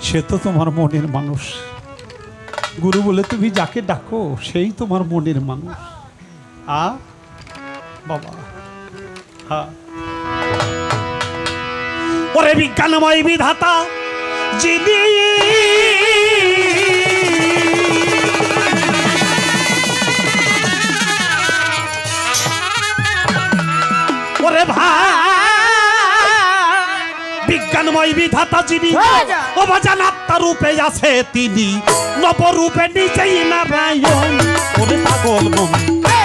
সে তো তোমার মনের মানুষ। গুরু বলে, তুমি যাকে ডাকো, সেই তোমার মনের মানুষ। আ, বাবা। হ্যাঁ ওরে বিজ্ঞানময় বিধাতা, যিনি বিধাতা যিনি অবাজান আত্মা রূপে আছে তিনি। নবরূপে নিজেই নারায়ণ। ওরে পাগল মন।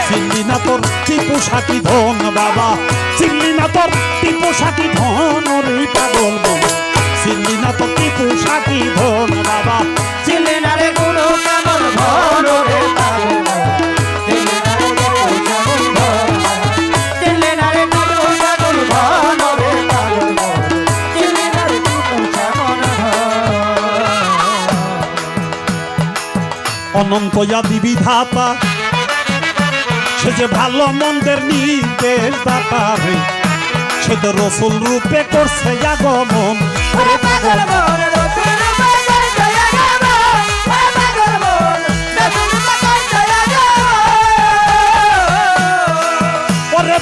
চিনলি না তোর টিপু সাকি ধন বাবা? চিনলি না তোর টিপু সাকি ধন ওরে পাগল মন? চিনলি না তোর টিপু সাকি ধন বাবা? চিনলি না রে কোনো কেমন ধন রে অনন্ত আদি বিধাতা। সে যে ভালো মন্দের নির্দেশ দাতা রে। সে তো রসুল রূপে করছে আগমন। ওরে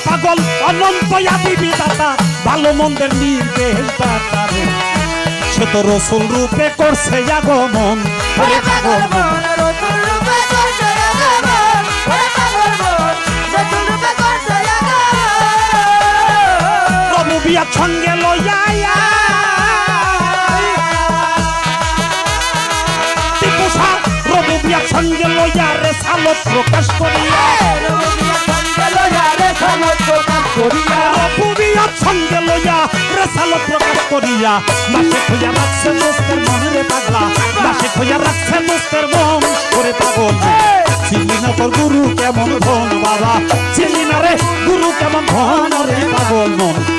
পাগল অনন্ত আদি বিধাতা ভালো মন্দের নির্দেশ দাতা রে। সে তো রসুল রূপে করছে আগমন। ওরে মন পাগল সঙ্গে লইয়া টিপু সাহ প্রভু বিয়া সঙ্গে লইয়া রে সালত প্রকাশ করিয়া। সঙ্গে লইয়া রেসালো প্রকাশ করিয়া। নাসে খইয়া রাখছে দোস্তের মন পাগলা। নাসে খইয়া রাখছে দোস্তের মন ওরে পাগল চিনি না তোর গুরু কেমন ধন বাবা। চিনি না রে গুরু কেমন ধন রে পাগল মন।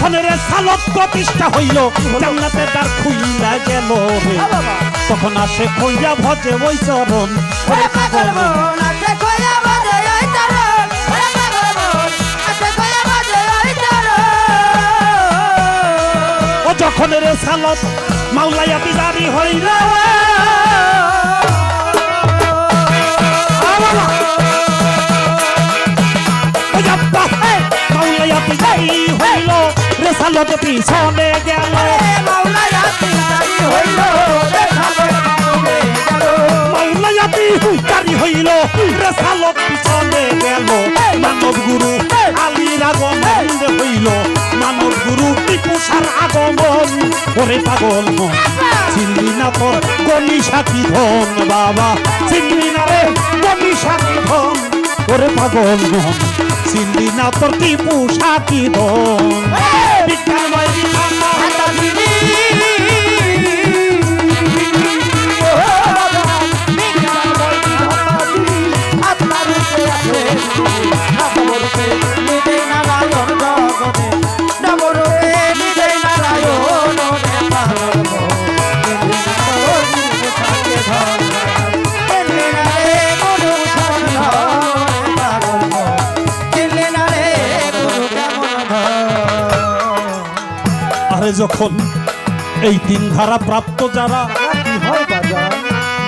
যখন রে সালত প্রতিষ্ঠা হইল জান্নাতের দ্বার খুইলা গেল রে তখন আসে খইয়া ভজে ওই চরণ। ওরে পাগল মন ও যখন রে সালত মাওলাইয়া বিদারি হইল হইল। রে সালত পিছনে গেল। মাওলাইয়া বিদারি হইল রে সালত পিছনে গেল মানব গুরু আলীর আগমন হইল। মানব গুরু টিপুসার আগমন। ওরে পাগল চিনলি না তোর গনি সাথী ধন বাবা। চিনলি না রে গনি সাথী ধন। ওরে পাগল মন চিনলি না তোর টিপু সাথী ধন? বিজ্ঞানময় আরে যখন এই তিন ধারা প্রাপ্ত যারা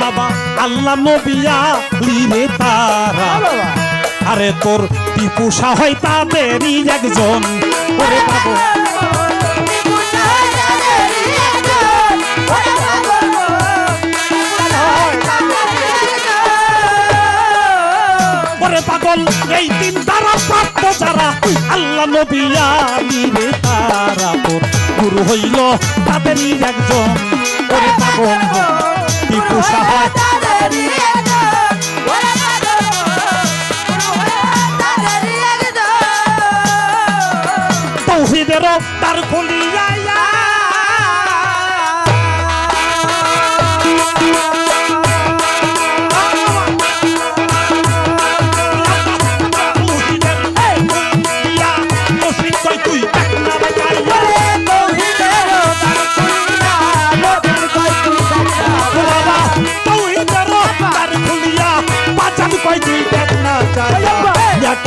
বাবা আল্লাহ নবিয়া লিরে তারা। আরে তোর টিপু সাহাই তাদেরই একজন। ওরে পাগল এই তিন ধারা প্রাপ্ত যারা আল্লাহ নবিয়া লিরে তারা তোর গুরু হইল তাদেরই একজন। ওরে পাগল টিপু সাহাই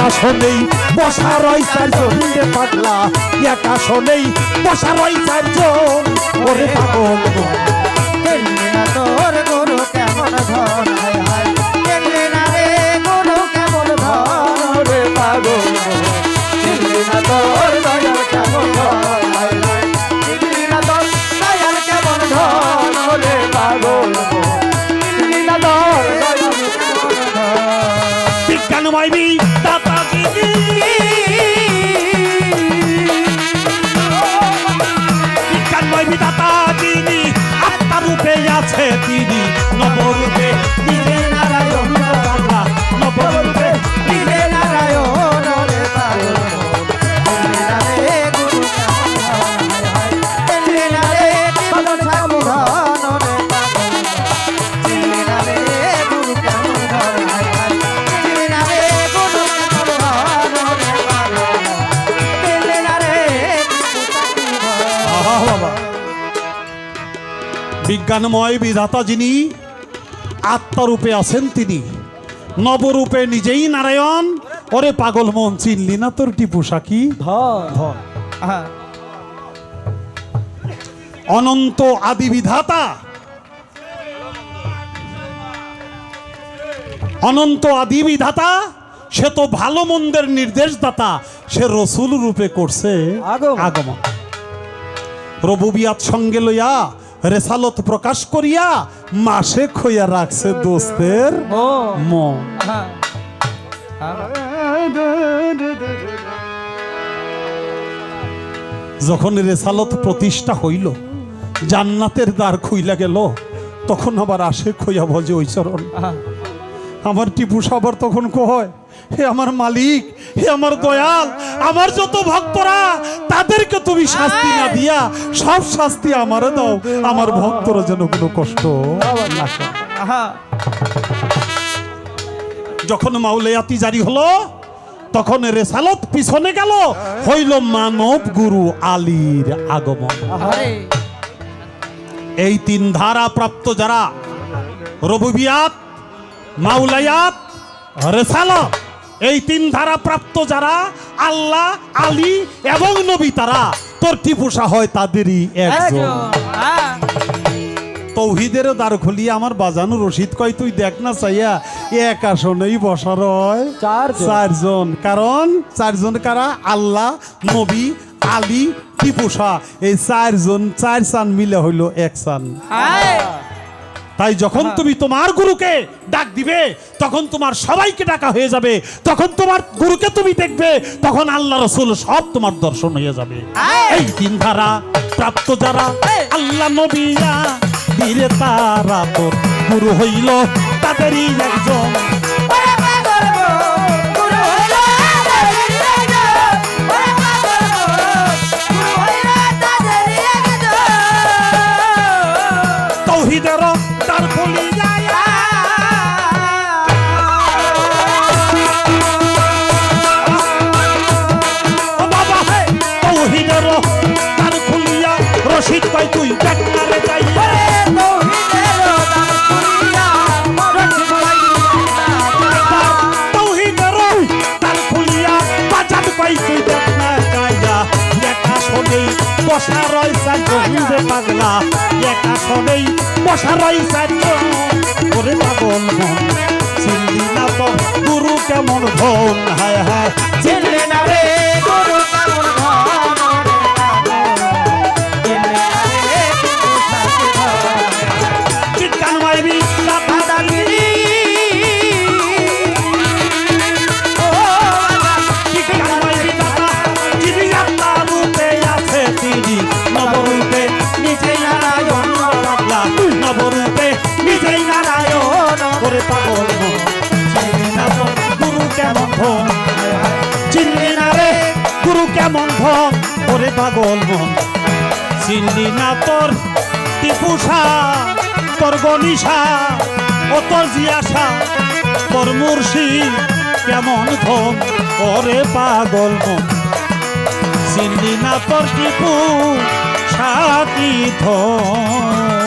একা শোনেই বসা রই চারজন। রে পাগলা একা শোনেই বসা রই চারজন। ওরে পাগল তোর গুরু কেমন ধন হায় হায়? না রে গুরু কেমন ধন রে পাগল না তোর দয়াল কেমন ধন হায় হায়? না তোর দয়াল কেমন ধন রে পাগল না তোর দয়াল কেমন ধন বিজ্ঞানময় বিজ্ঞানময় বিধাতা যিনি আত্মারূপে আছেন তিনি। নবরূপে নিজেই নারায়ণ। ওরে পাগল মন চিনলি না তোর টিপু সাকি? অনন্ত আদি বিধাতা অনন্ত আদি বিধাতা সে তো ভালো মন্দের নির্দেশদাতা। সে রসুল রূপে করছে আগমন। রবুবিয়াত সঙ্গে লইয়া রেসালত প্রকাশ করিয়া মাসে খইয়া রাখছে দোস্তের মন। যখন রেসালত প্রতিষ্ঠা হইল জান্নাতের দ্বার খুইলা গেল তখন আবার আসে খইয়া ভজে ওই চরণ। আমার টিপু সাবার তখন কয় হে আমার মালিক হে আমার দয়াল আমার যত ভক্তরা তাদেরকে তুমি শাস্তি না দিয়া সব শাস্তি আমারে দাও। আমার ভক্তরা যেন কোনো কষ্ট। যখন মাউলিয়াতি জারি হলো তখন রেসালত পিছনে গেল। হইল মানব গুরু আলীর আগমন। এই তিন ধারা প্রাপ্ত যারা রবুবিয়াত মাউলায়াত রেসালত এই তিন ধারা প্রাপ্ত যারা আল্লাহ আলী এবং নবী তারা তোর টিপুসা হয় তাদেরই একজন? আহা তৌহিদেরও দ্বার খুলিয়ে আমার বাজানো রশিদ কয় তুই দেখ না চাইয়া এক আসনেই বসার হয়। চারজন। কারণ চারজন কারা? আল্লাহ নবী আলী টিপুসা এই চারজন চার চান মিলে হইল এক চান। আয় তাই যখন তুমি তোমার গুরুকে ডাক দিবে তখন তোমার সবাইকে ডাকা হয়ে যাবে। তখন তোমার গুরুকে তুমি দেখবে তখন আল্লাহ রসুল সব তোমার দর্শন হয়ে যাবে। এই তিন ধারা প্রাপ্ত যারা আল্লাহ নবিয়া ধীরে তারা তোর গুরু হইল তাদেরই একজন। বসা রয় চারজন রে পাগলা। একা শোনেই বসা রয় করে পাগল মন চিন্তি না তো, গুরু কেমন ভন হায় হায় কেমন ধন ওরে পাগল মন চিনলি না তোর টিপুষা তোর গনিষা ও তোর জিয়াসা তোর মুর্শিদ কেমন ধন ওরে পাগল মন চিনলি না তোর টিপু সাকি ধন